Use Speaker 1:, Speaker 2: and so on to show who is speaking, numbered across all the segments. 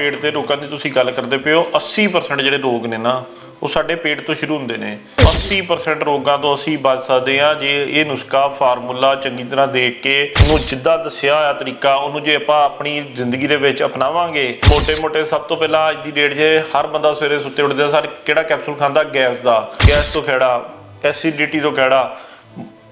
Speaker 1: ਪੇਟ ਦੇ ਰੋਗਾਂ ਦੀ ਤੁਸੀਂ ਗੱਲ ਕਰਦੇ ਪਿਓ 80% ਜਿਹੜੇ ਰੋਗ ਨੇ ਨਾ, ਉਹ ਸਾਡੇ ਪੇਟ ਤੋਂ ਸ਼ੁਰੂ ਹੁੰਦੇ ਨੇ। 80% ਰੋਗਾਂ ਤੋਂ ਅਸੀਂ ਬਚ ਸਕਦੇ ਆ ਜੇ ਇਹ ਨੁਸਖਾ, ਫਾਰਮੂਲਾ ਚੰਗੀ ਤਰ੍ਹਾਂ ਦੇਖ ਕੇ, ਉਹਨੂੰ ਜਿੱਦਾਂ ਦੱਸਿਆ ਹੋਇਆ ਤਰੀਕਾ, ਉਹਨੂੰ ਜੇ ਆਪਾਂ ਆਪਣੀ ਜ਼ਿੰਦਗੀ ਦੇ ਵਿੱਚ ਅਪਣਾਵਾਂਗੇ ਮੋٹے-ਮੋٹے ਸਭ ਤੋਂ ਪਹਿਲਾਂ ਅੱਜ ਦੀ ਡੇਟ 'ਚ ਹਰ ਬੰਦਾ ਸਵੇਰੇ ਸੁੱਤੇ ਉੱਠਦੇ, ਸਰ ਕਿਹੜਾ ਕੈਪਸੂਲ ਖਾਂਦਾ? ਗੈਸ ਦਾ। ਗੈਸ ਤੋਂ ਖੜਾ ਐਸਿਡਿਟੀ ਤੋਂ ਖੜਾ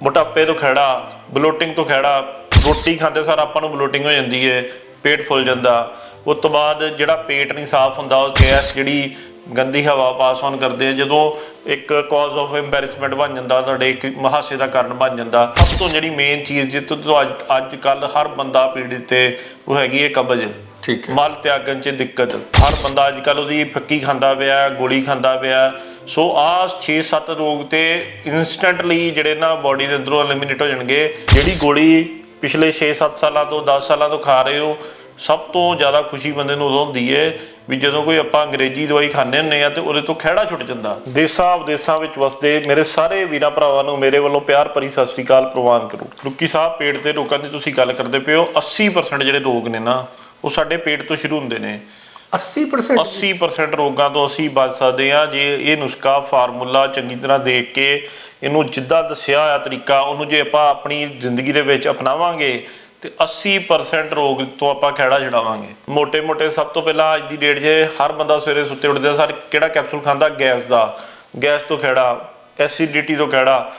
Speaker 1: ਮੋਟਾਪੇ ਤੋਂ ਖੜਾ ਬਲੋਟਿੰਗ ਤੋਂ ਖੜਾ ਰੋਟੀ ਖਾਂਦੇ ਸਰ ਆਪਾਂ ਨੂੰ ਬਲੋਟਿੰਗ ਹੋ ਜਾਂਦੀ ਹੈ ਪੇਟ ਫੁੱਲ ਜਾਂਦਾ। ਉਸ ਤੋਂ ਬਾਅਦ ਜਿਹੜਾ ਪੇਟ ਨਹੀਂ ਸਾਫ਼ ਹੁੰਦਾ ਉਹ ਗੈਸ ਜਿਹੜੀ ਗੰਦੀ ਹਵਾ ਪਾਸ ਆਨ ਕਰਦੇ ਆ ਜਦੋਂ ਇੱਕ ਕਾਜ਼ ਆਫ ਐਮਬੈਰਸਮੈਂਟ ਬਣ ਜਾਂਦਾ ਤੁਹਾਡੇ ਇੱਕ ਮਹਾਸੇ ਦਾ ਕਾਰਨ ਬਣ ਜਾਂਦਾ ਸਭ ਤੋਂ ਜਿਹੜੀ ਮੇਨ ਚੀਜ਼ ਜਿੱਤ ਤੋਂ ਅੱਜ ਅੱਜ ਕੱਲ ਹਰ ਬੰਦਾ ਪੀੜਿਤ ਤੇ ਉਹ ਹੈਗੀ ਹੈ ਕਬਜ਼।
Speaker 2: ਠੀਕ ਹੈ।
Speaker 1: ਮਲ ਤਿਆਗਣ 'ਚ ਦਿੱਕਤ। ਹਰ ਬੰਦਾ ਅੱਜ ਕੱਲ ਉਹਦੀ ਫੱਕੀ ਖਾਂਦਾ ਪਿਆ ਗੋਲੀ ਖਾਂਦਾ ਪਿਆ। ਸੋ ਆ 6-7 ਰੋਗ ਤੇ ਇਨਸਟੈਂਟਲੀ ਜਿਹੜੇ ਨਾ ਬਾਡੀ ਦੇ ਅੰਦਰੋਂ ਐਲੀਮੀਨੇਟ ਹੋ ਜਾਣਗੇ। ਜਿਹੜੀ ਗੋਲੀ ਪਿਛਲੇ 6-7 ਸਾਲਾਂ ਤੋਂ 10 ਸਾਲਾਂ ਤੋਂ ਖਾ ਰਹੇ ਹੋ ਸਭ ਤੋਂ ਜ਼ਿਆਦਾ ਖੁਸ਼ੀ ਬੰਦੇ ਨੂੰ ਉਦੋਂ ਹੁੰਦੀ ਹੈ ਵੀ ਜਦੋਂ ਕੋਈ ਆਪਾਂ ਅੰਗਰੇਜ਼ੀ ਦਵਾਈ ਖਾਂਦੇ ਹੁੰਨੇ ਆ ਤੇ ਉਹਦੇ ਤੋਂ ਖਹਿੜਾ ਛੁੱਟ ਜਾਂਦਾ। ਦੇਸਾਂ ਵਿਦੇਸਾਂ ਵਿੱਚ ਵਸਦੇ ਮੇਰੇ ਸਾਰੇ ਵੀਰਾਂ ਭਰਾਵਾਂ ਨੂੰ ਮੇਰੇ ਵੱਲੋਂ ਪਿਆਰ ਭਰੀ ਸਤਿ ਸ੍ਰੀ ਅਕਾਲ ਪ੍ਰਵਾਨ ਕਰੋ। ਰੁੱਕੀ ਸਾਹਿਬ ਪੇਟ ਦੇ ਰੋਗਾਂ ਦੀ ਤੁਸੀਂ ਗੱਲ ਕਰਦੇ ਹੋ 80% ਜਿਹੜੇ ਰੋਗ ਨੇ ਨਾ ਉਹ ਸਾਡੇ ਪੇਟ ਤੋਂ ਸ਼ੁਰੂ ਹੁੰਦੇ ਨੇ।
Speaker 2: 80%
Speaker 1: 80% ਰੋਗਾਂ ਤੋਂ ਅਸੀਂ ਬਚ ਸਕਦੇ ਹਾਂ। ਜੇ ਇਹ ਨੁਸਖਾ ਫਾਰਮੂਲਾ ਚੰਗੀ ਤਰ੍ਹਾਂ ਦੇਖ ਕੇ ਇਹਨੂੰ ਜਿੱਦਾਂ ਦੱਸਿਆ ਹੋਇਆ ਤਰੀਕਾ ਉਹਨੂੰ ਜੇ ਆਪਾਂ ਆਪਣੀ ਜ਼ਿੰਦਗੀ ਦੇ ਵਿੱਚ ਅਪਣਾਵਾਂਗੇ ਤੇ 80% ਰੋਗ ਤੋਂ ਆਪਾਂ ਖਿਹੜਾ ਛਡਾਵਾਂਗੇ ਮੋٹے-ਮੋٹے ਸਭ ਤੋਂ ਪਹਿਲਾਂ ਅੱਜ ਦੀ ਡੇਟ 'ਚ ਹਰ ਬੰਦਾ ਸਵੇਰੇ ਸੁੱਤੇ ਉੱਠਦਾ, ਸਰ ਕਿਹੜਾ ਕੈਪਸੂਲ ਖਾਂਦਾ? ਗੈਸ ਦਾ। ਗੈਸ ਤੋਂ ਖਿਹੜਾ ਐਸਿਡਿਟੀ ਤੋਂ ਖਿਹੜਾ,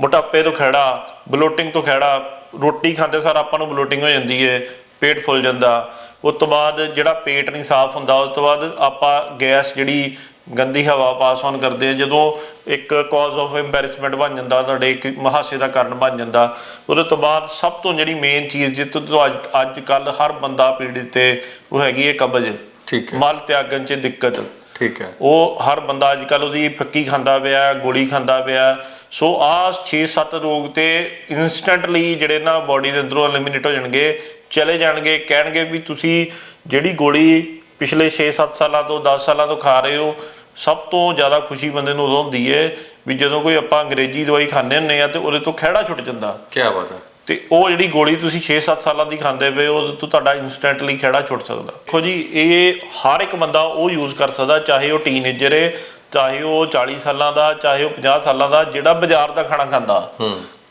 Speaker 1: ਮੋਟਾਪੇ ਤੋਂ ਖਿਹੜਾ ਬਲੋਟਿੰਗ ਤੋਂ ਖਿਹੜਾ। ਰੋਟੀ ਖਾਂਦੇ ਸਰ ਆਪਾਂ ਨੂੰ ਬਲੋਟਿੰਗ ਹੋ ਜਾਂਦੀ ਏ, ਪੇਟ ਫੁੱਲ ਜਾਂਦਾ। ਉਸ ਤੋਂ ਬਾਅਦ ਜਿਹੜਾ ਪੇਟ ਨਹੀਂ ਸਾਫ਼ ਹੁੰਦਾ, ਉਸ ਤੋਂ ਬਾਅਦ ਆਪਾਂ ਗੈਸ ਜਿਹੜੀ ਗੰਦੀ ਹਵਾ ਪਾਸ ਆਨ ਕਰਦੇ ਆ ਜਦੋਂ ਇੱਕ ਕਾਜ਼ ਆਫ ਐਮਬੈਰਸਮੈਂਟ ਬਣ ਜਾਂਦਾ ਤੁਹਾਡੇ ਇੱਕ ਮਹਾਸੇ ਦਾ ਕਾਰਨ ਬਣ ਜਾਂਦਾ ਉਹਦੇ ਤੋਂ ਬਾਅਦ ਸਭ ਤੋਂ ਜਿਹੜੀ ਮੇਨ ਚੀਜ਼ ਜਿੱਤ ਤੋਂ ਅੱਜ ਅੱਜ ਕੱਲ ਹਰ ਬੰਦਾ ਪੀੜਿਤ ਤੇ ਉਹ ਹੈਗੀ ਹੈ ਕਬਜ਼।
Speaker 2: ਠੀਕ ਹੈ।
Speaker 1: ਮਲ ਤਿਆਗਣ 'ਚ ਦਿੱਕਤ।
Speaker 2: ਠੀਕ ਹੈ।
Speaker 1: ਉਹ ਹਰ ਬੰਦਾ ਅੱਜ ਕੱਲ ਉਹਦੀ ਫੱਕੀ ਖਾਂਦਾ ਪਿਆ ਗੋਲੀ ਖਾਂਦਾ ਪਿਆ। ਸੋ ਆ 6-7 ਰੋਗ ਤੇ ਇਨਸਟੈਂਟਲੀ ਜਿਹੜੇ ਨਾ ਬਾਡੀ ਦੇ ਅੰਦਰੋਂ ਐਲੀਮੀਨੇਟ ਹੋ ਜਾਣਗੇ ਚਲੇ ਜਾਣਗੇ ਕਹਿਣਗੇ ਵੀ ਤੁਸੀਂ ਜਿਹੜੀ ਗੋਲੀ ਪਿਛਲੇ 6-7 ਸਾਲਾਂ ਤੋਂ 10 ਸਾਲਾਂ ਤੋਂ ਖਾ ਰਹੇ ਹੋ ਸਭ ਤੋਂ ਜ਼ਿਆਦਾ ਖੁਸ਼ੀ ਬੰਦੇ ਨੂੰ ਉਦੋਂ ਹੁੰਦੀ ਹੈ ਵੀ ਜਦੋਂ ਕੋਈ ਆਪਾਂ ਅੰਗਰੇਜ਼ੀ ਦਵਾਈ ਖਾਂਦੇ ਹੁੰਨੇ ਆ ਤੇ ਉਹਦੇ ਤੋਂ ਖਹਿੜਾ ਛੁੱਟ ਜਾਂਦਾ।
Speaker 2: ਕੀ ਬਾਤ ਹੈ।
Speaker 1: ਤੇ ਉਹ ਜਿਹੜੀ ਗੋਲੀ ਤੁਸੀਂ 6-7 ਸਾਲਾਂ ਦੀ ਖਾਂਦੇ ਪਏ ਹੋ ਉਹਦੇ ਤੋਂ ਤੁਹਾਡਾ ਇਨਸਟੈਂਟਲੀ ਖਹਿੜਾ ਛੁੱਟ ਸਕਦਾ। ਦੇਖੋ ਜੀ ਇਹ ਹਰ ਇੱਕ ਬੰਦਾ ਉਹ ਯੂਜ਼ ਕਰ ਸਕਦਾ ਚਾਹੇ ਉਹ ਟੀਨੇਜਰ ਹੈ ਚਾਹੇ ਉਹ 40 ਸਾਲਾਂ ਦਾ ਚਾਹੇ ਉਹ 50 ਸਾਲਾਂ ਦਾ ਜਿਹੜਾ ਬਾਜ਼ਾਰ ਦਾ ਖਾਣਾ ਖਾਂਦਾ।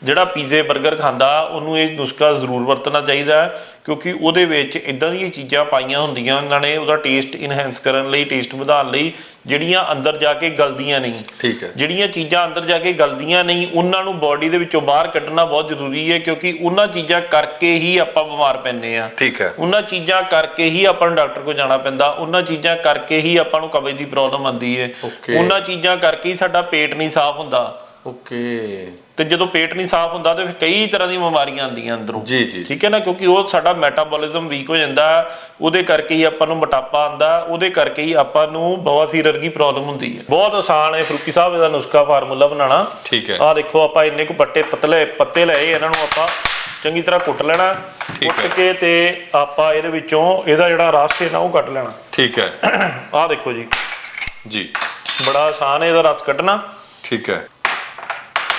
Speaker 1: ਜਿਹੜਾ ਪੀਜ਼ੇ 버ਗਰ ਖਾਂਦਾ ਉਹਨੂੰ ਇਹ ਨੁਸਖਾ ਜ਼ਰੂਰ ਵਰਤਣਾ ਚਾਹੀਦਾ ਕਿਉਂਕਿ ਉਹਦੇ ਵਿੱਚ ਇਦਾਂ ਦੀਆਂ ਚੀਜ਼ਾਂ ਪਾਈਆਂ ਹੁੰਦੀਆਂ ਉਹਨਾਂ ਨੇ ਉਹਦਾ ਟੇਸਟ ਇਨਹੈਂਸ ਕਰਨ ਲਈ ਟੇਸਟ ਵਧਾਉਣ ਲਈ ਜਿਹੜੀਆਂ ਅੰਦਰ ਜਾ ਕੇ ਗਲਦੀਆਂ ਨਹੀਂ।
Speaker 2: ਠੀਕ ਹੈ।
Speaker 1: ਜਿਹੜੀਆਂ ਚੀਜ਼ਾਂ ਅੰਦਰ ਜਾ ਕੇ ਗਲਦੀਆਂ ਨਹੀਂ ਉਹਨਾਂ ਨੂੰ ਬਾਡੀ ਦੇ ਵਿੱਚੋਂ ਬਾਹਰ ਕੱਢਣਾ ਬਹੁਤ ਜ਼ਰੂਰੀ ਹੈ ਕਿਉਂਕਿ ਉਹਨਾਂ ਚੀਜ਼ਾਂ ਕਰਕੇ ਹੀ ਆਪਾਂ ਬਿਮਾਰ ਪੈਂਦੇ ਆ
Speaker 2: ਠੀਕ ਹੈ।
Speaker 1: ਉਹਨਾਂ ਚੀਜ਼ਾਂ ਕਰਕੇ ਹੀ ਆਪਾਂ ਨੂੰ ਡਾਕਟਰ ਕੋਲ ਜਾਣਾ ਪੈਂਦਾ ਉਹਨਾਂ ਚੀਜ਼ਾਂ ਕਰਕੇ ਹੀ ਆਪਾਂ ਨੂੰ ਕਬਜ਼ ਦੀ ਪ੍ਰੋਬਲਮ ਆਉਂਦੀ ਹੈ. ਉਹਨਾਂ ਚੀਜ਼ਾਂ ਕਰਕੇ ਹੀ ਸਾਡਾ ਪੇਟ ਨਹੀਂ ਸਾਫ਼ ਹੁੰਦਾ।
Speaker 2: ਓਕੇ
Speaker 1: ਤੇ ਜਦੋਂ ਪੇਟ ਨਹੀਂ ਸਾਫ਼ ਹੁੰਦਾ ਤੇ ਫਿਰ ਕਈ ਤਰ੍ਹਾਂ ਦੀਆਂ ਬਿਮਾਰੀਆਂ ਆਉਂਦੀਆਂ ਅੰਦਰੋਂ।
Speaker 2: ਜੀ ਜੀ।
Speaker 1: ਠੀਕ ਹੈ ਨਾ? ਕਿਉਂਕਿ ਉਹ ਸਾਡਾ ਮੈਟਾਬੋਲਿਜ਼ਮ ਵੀਕ ਹੋ ਜਾਂਦਾ ਉਹਦੇ ਕਰਕੇ ਹੀ ਆਪਾਂ ਨੂੰ ਮੋਟਾਪਾ ਆਉਂਦਾ ਉਹਦੇ ਕਰਕੇ ਹੀ ਆਪਾਂ ਨੂੰ ਬਵਾਸੀਰ ਵਰਗੀ ਪ੍ਰੋਬਲਮ ਹੁੰਦੀ ਹੈ। ਬਹੁਤ ਆਸਾਨ ਹੈ ਫਰੂਕੀ ਸਾਹਿਬ ਇਹਦਾ ਨੁਸਖਾ ਫਾਰਮੂਲਾ ਬਣਾਉਣਾ।
Speaker 2: ਠੀਕ ਹੈ।
Speaker 1: ਆਹ ਦੇਖੋ ਆਪਾਂ ਇੰਨੇ ਕੁ ਪੱਟੇ ਪਤਲੇ ਪੱਤੇ ਲਏ ਇਹਨਾਂ ਨੂੰ ਆਪਾਂ ਚੰਗੀ ਤਰ੍ਹਾਂ ਕੁੱਟ ਲੈਣਾ। ਕੁੱਟ ਕੇ ਤੇ ਆਪਾਂ ਇਹਦੇ ਵਿੱਚੋਂ ਇਹਦਾ ਜਿਹੜਾ ਰਸ ਹੈ ਨਾ ਉਹ ਕੱਢ ਲੈਣਾ।
Speaker 2: ਠੀਕ ਹੈ।
Speaker 1: ਆਹ ਦੇਖੋ ਜੀ।
Speaker 2: ਜੀ।
Speaker 1: ਬੜਾ ਆਸਾਨ ਹੈ ਇਹਦਾ ਰਸ ਕੱਢਣਾ।
Speaker 2: ਠੀਕ ਹੈ।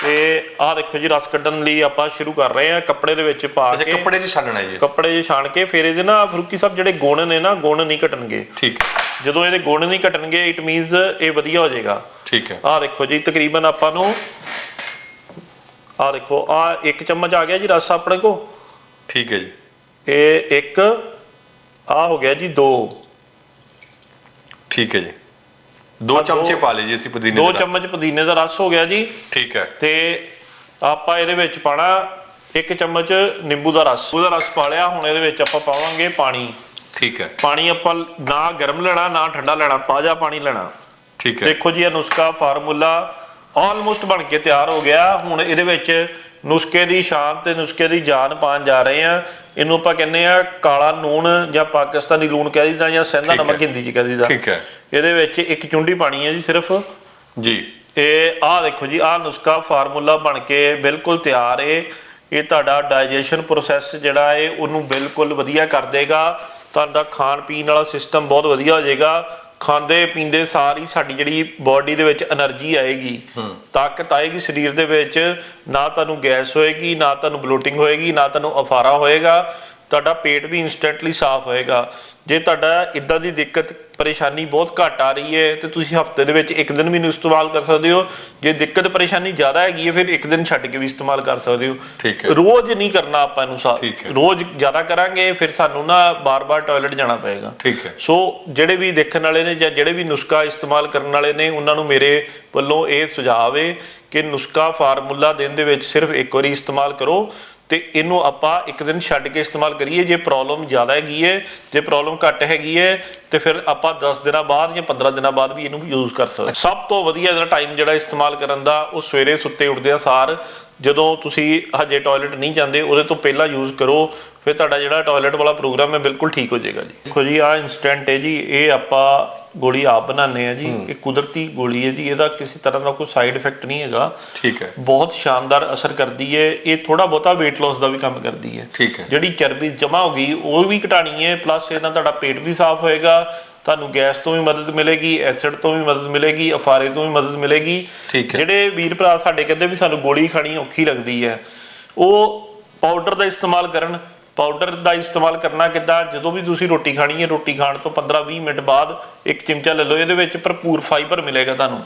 Speaker 1: ਤੇ ਆਹ ਦੇਖੋ ਜੀ ਰਸ ਕੱਢਣ ਲਈ ਆਪਾਂ ਸ਼ੁਰੂ ਕਰ ਰਹੇ ਹਾਂ ਕੱਪੜੇ ਦੇ ਵਿੱਚ ਪਾ
Speaker 2: ਅੱਛਾ
Speaker 1: ਕੇ।
Speaker 2: ਕੱਪੜੇ 'ਚ ਛਾਨਣਾ ਜੀ।
Speaker 1: ਕੱਪੜੇ 'ਚ ਛਾਣ ਕੇ ਫਿਰ ਇਹਦੇ ਨਾ ਫਰੂਕੀ ਸਾਹਿਬ ਜਿਹੜੇ ਗੁਣ ਨੇ ਨਾ ਗੁਣ ਨਹੀਂ ਘਟਣਗੇ।
Speaker 2: ਠੀਕ।
Speaker 1: ਜਦੋਂ ਇਹਦੇ ਗੁਣ ਨਹੀਂ ਘਟਣਗੇ ਇਟ ਮੀਨਸ ਇਹ ਵਧੀਆ ਹੋ ਜਾਏਗਾ।
Speaker 2: ਠੀਕ ਹੈ।
Speaker 1: ਆਹ ਦੇਖੋ ਜੀ ਤਕਰੀਬਨ ਆਪਾਂ ਨੂੰ ਆਹ ਦੇਖੋ ਆਹ ਇੱਕ ਚਮਚ ਆ ਗਿਆ ਜੀ ਰਸ ਆਪਣੇ ਕੋ
Speaker 2: ਠੀਕ ਹੈ ਜੀ।
Speaker 1: ਇਹ ਇੱਕ ਆਹ ਹੋ ਗਿਆ ਜੀ ਦੋ।
Speaker 2: ਠੀਕ ਹੈ ਜੀ। ਦੋ ਚਮਚੇ ਪਾ ਲਈ ਜੀ ਅਸੀਂ ਪੁਦੀਨੇ
Speaker 1: ਦੋ
Speaker 2: ਦਾ
Speaker 1: ਚਮਚ ਪੁਦੀਨੇ ਦਾ ਰਸ ਹੋ ਗਿਆ ਜੀ।
Speaker 2: ਠੀਕ ਹੈ।
Speaker 1: ਤੇ ਆਪਾਂ ਇਹਦੇ ਵਿੱਚ ਪਾਣਾ ਇੱਕ ਚਮਚ ਨਿੰਬੂ ਦਾ ਰਸ। ਉਹਦਾ ਰਸ ਪਾ ਲਿਆ ਹੁਣ ਇਹਦੇ ਵਿੱਚ ਆਪਾਂ ਪਾਵਾਂਗੇ ਪਾਣੀ।
Speaker 2: ਠੀਕ ਹੈ।
Speaker 1: ਪਾਣੀ ਆਪਾਂ ਨਾ ਗਰਮ ਲੈਣਾ ਨਾ ਠੰਡਾ ਲੈਣਾ ਤਾਜ਼ਾ ਪਾਣੀ ਲੈਣਾ।
Speaker 2: ਠੀਕ ਹੈ।
Speaker 1: ਦੇਖੋ ਜੀ ਇਹ ਨੁਸਖਾ ਫਾਰਮੂਲਾ ਆਲਮੋਸਟ ਬਣ ਕੇ ਤਿਆਰ ਹੋ ਗਿਆ। ਹੁਣ ਇਹਦੇ ਵਿੱਚ ਨੁਸਖੇ ਦੀ ਸ਼ਾਨ ਤੇ ਨੁਸਖੇ ਦੀ ਜਾਨ ਪਾਣ ਜਾ ਰਹੇ ਆ ਇਹਨੂੰ ਆਪਾਂ ਕਹਿੰਦੇ ਆ ਕਾਲਾ ਨੂਣ ਜਾਂ ਪਾਕਿਸਤਾਨੀ ਲੂਣ ਕਹਿ ਦਿੰਦਾ ਜਾਂ
Speaker 2: ਹੈ।
Speaker 1: ਨਮਕ ਹਿੰਦੀ ਚ ਕਹਿ ਦਿੰਦਾ
Speaker 2: ਠੀਕ ਹੈ।
Speaker 1: ਇਹਦੇ ਵਿੱਚ ਇੱਕ ਚੁੰਡੀ ਪਾਣੀ ਹੈ ਜੀ ਸਿਰਫ।
Speaker 2: ਜੀ।
Speaker 1: ਇਹ ਆਹ ਦੇਖੋ ਜੀ ਆਹ ਨੁਸਖਾ ਫਾਰਮੂਲਾ ਬਣ ਕੇ ਬਿਲਕੁਲ ਤਿਆਰ ਏ। ਇਹ ਤੁਹਾਡਾ ਡਾਈਜੈਸ਼ਨ ਪ੍ਰੋਸੈਸ ਜਿਹੜਾ ਏ ਉਹਨੂੰ ਬਿਲਕੁਲ ਵਧੀਆ ਕਰ ਦੇਗਾ। ਤੁਹਾਡਾ ਖਾਣ ਪੀਣ ਵਾਲਾ ਸਿਸਟਮ ਬਹੁਤ ਵਧੀਆ ਹੋ ਜਾਏਗਾ। ਖਾਂਦੇ ਪੀਂਦੇ ਸਾਰੀ ਸਾਡੀ ਜਿਹੜੀ ਬਾਡੀ ਦੇ ਵਿੱਚ એનર્ਜੀ ਆਏਗੀ ਤਾਕਤ ਆਏਗੀ ਸਰੀਰ ਦੇ ਵਿੱਚ ਨਾ ਤੁਹਾਨੂੰ ਗੈਸ ਹੋਏਗੀ ਨਾ ਤੁਹਾਨੂੰ ਬਲੋਟਿੰਗ ਹੋਏਗੀ ਨਾ ਤੁਹਾਨੂੰ ਅਫਾਰਾ ਹੋਏਗਾ ਤੁਹਾਡਾ ਪੇਟ ਵੀ ਇਨਸਟੈਂਟਲੀ ਸਾਫ਼ ਹੋਏਗਾ। ਜੇ ਤੁਹਾਡਾ ਇਦਾਂ ਦੀ ਦਿੱਕਤ ਪਰੇਸ਼ਾਨੀ ਬਹੁਤ ਘੱਟ ਆ ਰਹੀ ਹੈ ਤੇ ਤੁਸੀਂ ਹਫ਼ਤੇ ਦੇ ਵਿੱਚ ਇੱਕ ਦਿਨ ਵੀ ਇਹਨੂੰ ਇਸਤੇਮਾਲ ਕਰ ਸਕਦੇ ਹੋ। ਜੇ ਦਿੱਕਤ ਪਰੇਸ਼ਾਨੀ ਜ਼ਿਆਦਾ ਹੈਗੀ ਹੈ ਫਿਰ ਇੱਕ ਦਿਨ ਛੱਡ ਕੇ ਵੀ ਇਸਤੇਮਾਲ ਕਰ ਸਕਦੇ ਹੋ।
Speaker 2: ਠੀਕ ਹੈ।
Speaker 1: ਰੋਜ਼ ਨਹੀਂ ਕਰਨਾ ਆਪਾਂ ਇਹਨੂੰ ਸਾ-। ਰੋਜ਼ ਜ਼ਿਆਦਾ ਕਰਾਂਗੇ ਫਿਰ ਸਾਨੂੰ ਨਾ ਬਾਰ-ਬਾਰ ਟਾਇਲਟ ਜਾਣਾ ਪਏਗਾ।
Speaker 2: ਠੀਕ ਹੈ।
Speaker 1: ਸੋ ਜਿਹੜੇ ਵੀ ਦੇਖਣ ਵਾਲੇ ਨੇ ਜਾਂ ਜਿਹੜੇ ਵੀ ਨੁਸਖਾ ਇਸਤੇਮਾਲ ਕਰਨ ਵਾਲੇ ਨੇ ਉਹਨਾਂ ਨੂੰ ਮੇਰੇ ਵੱਲੋਂ ਇਹ ਸੁਝਾਅ ਹੈ ਕਿ ਨੁਸਖਾ ਫਾਰਮੂਲਾ ਦਿਨ ਦੇ ਵਿੱਚ ਸਿਰਫ ਇੱਕ ਵਾਰੀ ਇਸਤੇਮਾਲ ਕਰੋ। ਤੇ ਇਹਨੂੰ ਆਪਾਂ ਇੱਕ ਦਿਨ ਛੱਡ ਕੇ ਇਸਤੇਮਾਲ ਕਰੀਏ ਜੇ ਪ੍ਰੋਬਲਮ ਜ਼ਿਆਦਾ ਹੈਗੀ ਹੈ ਜੇ ਪ੍ਰੋਬਲਮ ਘੱਟ ਹੈਗੀ ਹੈ ਤੇ ਫਿਰ ਆਪਾਂ 10 ਦਿਨਾਂ ਬਾਅਦ ਜਾਂ 15 ਦਿਨਾਂ ਬਾਅਦ ਵੀ ਇਹਨੂੰ ਯੂਜ਼ ਕਰ ਸਕਦੇ ਸਭ ਤੋਂ ਵਧੀਆ ਜਿਹੜਾ ਟਾਈਮ ਜਿਹੜਾ ਇਸਤੇਮਾਲ ਕਰਨ ਦਾ ਉਹ ਸਵੇਰੇ ਸੁੱਤੇ ਉੱਠਦੇ ਸਾਰ ਜਦੋਂ ਤੁਸੀਂ ਹਜੇ ਟਾਇਲਟ ਨਹੀਂ ਜਾਂਦੇ ਉਹਦੇ ਤੋਂ ਪਹਿਲਾਂ ਯੂਜ਼ ਕਰੋ ਫਿਰ ਤੁਹਾਡਾ ਜਿਹੜਾ ਟਾਇਲਟ ਵਾਲਾ ਪ੍ਰੋਗਰਾਮ ਹੈ ਬਿਲਕੁਲ ਠੀਕ ਹੋ ਜਾਏਗਾ ਜੀ। ਦੇਖੋ ਜੀ ਆ ਇਨਸਟੈਂਟ ਹੈ ਜੀ ਇਹ ਆਪਾਂ ਗੋਲੀ ਆਪ ਬਣਾਉਂਦੇ ਆ ਜੀ ਇਹ ਕੁਦਰਤੀ ਗੋਲੀ ਹੈ ਜੀ ਇਹਦਾ ਕਿਸੇ ਤਰ੍ਹਾਂ ਦਾ ਕੋਈ ਸਾਈਡ ਇਫੈਕਟ ਨਹੀਂ ਹੈਗਾ।
Speaker 2: ਠੀਕ ਹੈ।
Speaker 1: ਬਹੁਤ ਸ਼ਾਨਦਾਰ ਅਸਰ ਕਰਦੀ ਹੈ ਇਹ ਥੋੜਾ ਬਹੁਤਾ weight loss ਦਾ ਵੀ ਕੰਮ ਕਰਦੀ ਹੈ।
Speaker 2: ਠੀਕ ਹੈ।
Speaker 1: ਜਿਹੜੀ ਚਰਬੀ ਜਮਾ ਹੋ ਗਈ ਉਹ ਵੀ ਘਟਾਣੀ ਹੈ ਪਲੱਸ ਇਹਦਾ ਤੁਹਾਡਾ ਪੇਟ ਵੀ ਸਾਫ਼ ਹੋਏਗਾ ਤੁਹਾਨੂੰ ਗੈਸ ਤੋਂ ਵੀ ਮਦਦ ਮਿਲੇਗੀ ਐਸਿਡ ਤੋਂ ਵੀ ਮਦਦ ਮਿਲੇਗੀ ਅਫਾਰੇ ਤੋਂ ਵੀ ਮਦਦ ਮਿਲੇਗੀ।
Speaker 2: ਠੀਕ।
Speaker 1: ਜਿਹੜੇ ਵੀਰ ਭਰਾ ਸਾਡੇ ਕਹਿੰਦੇ ਵੀ ਸਾਨੂੰ ਗੋਲੀ ਖਾਣੀ ਔਖੀ ਲੱਗਦੀ ਹੈ ਉਹ ਪਾਊਡਰ ਦਾ ਇਸਤੇਮਾਲ ਕਰਨ ਪਾਊਡਰ ਦਾ ਇਸਤੇਮਾਲ ਕਰਨਾ ਕਿੱਦਾਂ? ਜਦੋਂ ਵੀ ਤੁਸੀਂ ਰੋਟੀ ਖਾਣੀ ਹੈ, ਰੋਟੀ ਖਾਣ ਤੋਂ 15-20 ਮਿੰਟ ਬਾਅਦ ਇੱਕ ਚਮਚਾ ਲੈ ਲਓ, ਇਹਦੇ ਵਿੱਚ ਭਰਪੂਰ ਫਾਈਬਰ ਮਿਲੇਗਾ ਤੁਹਾਨੂੰ।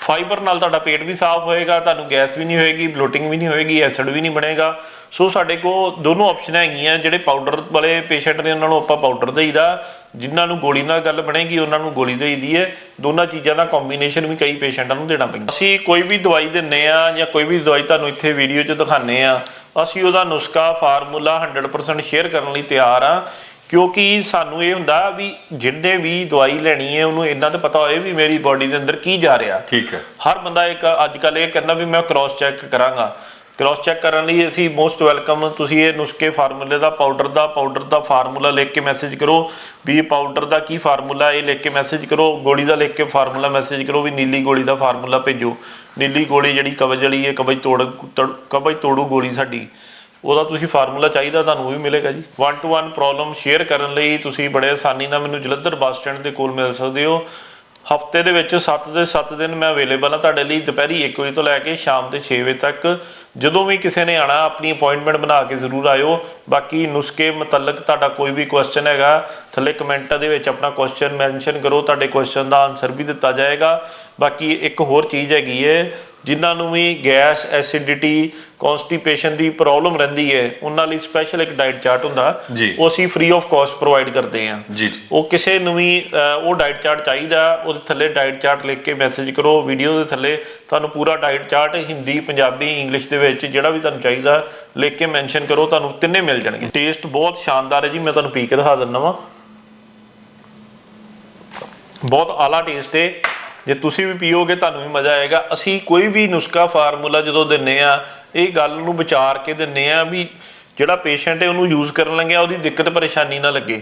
Speaker 1: ਫਾਈਬਰ ਨਾਲ ਤੁਹਾਡਾ ਪੇਟ ਵੀ ਸਾਫ਼ ਹੋਏਗਾ, ਤੁਹਾਨੂੰ ਗੈਸ ਵੀ ਨਹੀਂ ਹੋਏਗੀ ਬਲੋਟਿੰਗ ਵੀ ਨਹੀਂ ਹੋਏਗੀ ਐਸਿਡ ਵੀ ਨਹੀਂ ਬਣੇਗਾ। ਸੋ ਸਾਡੇ ਕੋਲ ਦੋਨੋਂ ਆਪਸ਼ਨ ਹੈਗੀਆਂ, ਜਿਹੜੇ ਪਾਊਡਰ ਵਾਲੇ ਪੇਸ਼ੈਂਟ ਨੇ, ਉਹਨਾਂ ਨੂੰ ਆਪਾਂ ਪਾਊਡਰ ਦੇਈਦਾ। ਜਿਨ੍ਹਾਂ ਨੂੰ ਗੋਲੀ ਨਾਲ ਗੱਲ ਬਣੇਗੀ, ਉਹਨਾਂ ਨੂੰ ਗੋਲੀ ਦੇਈਦੀ ਹੈ। ਦੋਨਾਂ ਚੀਜ਼ਾਂ ਦਾ ਕੰਬੀਨੇਸ਼ਨ ਵੀ ਕਈ ਪੇਸ਼ੈਂਟਾਂ ਨੂੰ ਦੇਣਾ ਪੈਂਦਾ। ਅਸੀਂ ਕੋਈ ਵੀ ਦਵਾਈ ਦਿੰਨੇ ਆ ਜਾਂ ਕੋਈ ਵੀ ਦਵਾਈ ਤੁਹਾਨੂੰ ਇੱਥੇ ਵੀਡੀਓ 'ਚ ਦਿਖਾਣੇ ਆ ਅਸੀਂ ਉਹਦਾ ਨੁਸਖਾ ਫਾਰਮੂਲਾ 100% ਸ਼ੇਅਰ ਕਰਨ ਲਈ ਤਿਆਰ ਆ ਕਿਉਂਕਿ ਸਾਨੂੰ ਇਹ ਹੁੰਦਾ ਵੀ ਜਿੰਨੇ ਵੀ ਦਵਾਈ ਲੈਣੀ ਹੈ ਉਹਨੂੰ ਇੰਨਾ ਤਾਂ ਪਤਾ ਹੋਏ ਵੀ ਮੇਰੀ ਬਾਡੀ ਦੇ ਅੰਦਰ ਕੀ ਜਾ ਰਿਹਾ।
Speaker 2: ਠੀਕ ਹੈ।
Speaker 1: ਹਰ ਬੰਦਾ ਇੱਕ ਅੱਜ ਕੱਲ ਇਹ ਕਹਿੰਦਾ ਵੀ ਮੈਂ ਕ੍ਰਾਸ ਚੈੱਕ ਕਰਾਂਗਾ। ਕ੍ਰਾਸ ਚੈੱਕ ਕਰਨ ਲਈ ਅਸੀਂ ਮੋਸਟ ਵੈਲਕਮ ਤੁਸੀਂ ਇਹ ਨੁਸਖੇ ਫਾਰਮੂਲੇ ਦਾ ਪਾਊਡਰ ਦਾ ਪਾਊਡਰ ਦਾ ਫਾਰਮੂਲਾ ਲਿਖ ਕੇ ਮੈਸੇਜ ਕਰੋ। ਵੀ ਇਹ ਪਾਊਡਰ ਦਾ ਕੀ ਫਾਰਮੂਲਾ, ਇਹ ਲਿਖ ਕੇ ਮੈਸੇਜ ਕਰੋ। ਗੋਲੀ ਦਾ ਲਿਖ ਕੇ ਫਾਰਮੂਲਾ ਮੈਸੇਜ ਕਰੋ ਵੀ ਨੀਲੀ ਗੋਲੀ ਦਾ ਫਾਰਮੂਲਾ ਭੇਜੋ। ਨੀਲੀ ਗੋਲੀ ਜਿਹੜੀ ਕਬਜ਼ ਵਾਲੀ ਹੈ, ਕਬਜ਼ ਤੋੜ, ਤੋੜ- ਕਬਜ਼ ਤੋੜੂ ਗੋਲੀ ਸਾਡੀ। ਉਹਦਾ ਤੁਸੀਂ ਫਾਰਮੂਲਾ ਚਾਹੀਦਾ ਤੁਹਾਨੂੰ ਉਹ ਵੀ ਮਿਲੇਗਾ ਜੀ। 1 ਟੂ 1 ਪ੍ਰੋਬਲਮ ਸ਼ੇਅਰ ਕਰਨ ਲਈ ਤੁਸੀਂ ਬੜੇ ਆਸਾਨੀ ਨਾਲ ਮੈਨੂੰ ਜਲੰਧਰ ਬੱਸ ਸਟੈਂਡ ਦੇ ਕੋਲ ਮਿਲ ਸਕਦੇ ਹੋ। ਹਫ਼ਤੇ ਦੇ ਵਿੱਚ 7 ਦੇ 7 ਦਿਨ ਮੈਂ ਅਵੇਲੇਬਲ ਹਾਂ ਤੁਹਾਡੇ ਲਈ ਦੁਪਹਿਰੀ 1 ਵਜੇ ਤੋਂ ਲੈ ਕੇ ਸ਼ਾਮ ਦੇ 6 ਵਜੇ ਤੱਕ। ਜਦੋਂ ਵੀ ਕਿਸੇ ਨੇ ਆਣਾ ਆਪਣੀ ਅਪਾਇੰਟਮੈਂਟ ਬਣਾ ਕੇ ਜ਼ਰੂਰ ਆਇਓ। ਬਾਕੀ ਨੁਸਖੇ ਮੁਤਲਕ ਤੁਹਾਡਾ ਕੋਈ ਵੀ ਕੁਐਸਚਨ ਹੈਗਾ, ਥੱਲੇ ਕਮੈਂਟਾਂ ਦੇ ਵਿੱਚ ਆਪਣਾ ਕੁਐਸਚਨ ਮੈਂਸ਼ਨ ਕਰੋ, ਤੁਹਾਡੇ ਕੁਐਸਚਨ ਦਾ ਆਨਸਰ ਵੀ ਦਿੱਤਾ ਜਾਏਗਾ। ਬਾਕੀ ਇੱਕ ਹੋਰ ਚੀਜ਼ ਹੈਗੀ ਹੈ ਜਿਨ੍ਹਾਂ ਨੂੰ ਵੀ ਗੈਸ ਐਸਿਡਿਟੀ ਕਨਸਟੀਪੇਸ਼ਨ ਦੀ ਪ੍ਰੋਬਲਮ ਰਹਿੰਦੀ ਹੈ ਉਹਨਾਂ ਲਈ ਸਪੈਸ਼ਲ ਇੱਕ ਡਾਈਟ ਚਾਰਟ ਹੁੰਦਾ। ਉਹ ਅਸੀਂ ਫ੍ਰੀ ਆਫ ਕਾਸਟ ਪ੍ਰੋਵਾਈਡ ਕਰਦੇ ਹਾਂ
Speaker 2: ਜੀ। ਜੀ
Speaker 1: ਉਹ ਕਿਸੇ ਨੂੰ ਵੀ ਉਹ ਡਾਈਟ ਚਾਰਟ ਚਾਹੀਦਾ ਉਹਦੇ ਥੱਲੇ ਡਾਈਟ ਚਾਰਟ ਲਿਖ ਕੇ ਮੈਸੇਜ ਕਰੋ ਵੀਡੀਓ ਦੇ ਥੱਲੇ ਤੁਹਾਨੂੰ ਪੂਰਾ diet chart Hindi Punjabi English ਦੇ ਵਿੱਚ ਜਿਹੜਾ ਵੀ ਤੁਹਾਨੂੰ ਚਾਹੀਦਾ ਲਿਖ ਕੇ ਮੈਂਸ਼ਨ ਕਰੋ ਤੁਹਾਨੂੰ ਤਿੰਨੇ ਮਿਲ ਜਾਣਗੇ। ਟੇਸਟ ਬਹੁਤ ਸ਼ਾਨਦਾਰ ਹੈ ਜੀ ਮੈਂ ਤੁਹਾਨੂੰ ਪੀ ਕੇ ਦਿਖਾ ਦਿੰਦਾ ਵਾਂ। ਬਹੁਤ ਆਲਾ ਟੇਸਟ ਹੈ ਜੇ ਤੁਸੀਂ ਵੀ ਪੀਓਗੇ, ਤੁਹਾਨੂੰ ਵੀ ਮਜ਼ਾ ਆਏਗਾ। ਅਸੀਂ ਕੋਈ ਵੀ ਨੁਸਖਾ ਫਾਰਮੂਲਾ ਜਦੋਂ ਦਿੰਨੇ ਆ, ਇਹ ਗੱਲ ਨੂੰ ਵਿਚਾਰ ਕੇ ਦਿੰਨੇ ਆ ਵੀ ਜਿਹੜਾ ਪੇਸ਼ੈਂਟ ਹੈ ਉਹਨੂੰ ਯੂਜ਼ ਕਰਨ ਲੱਗਿਆ ਉਹਦੀ ਦਿੱਕਤ ਪਰੇਸ਼ਾਨੀ ਨਾ ਲੱਗੇ।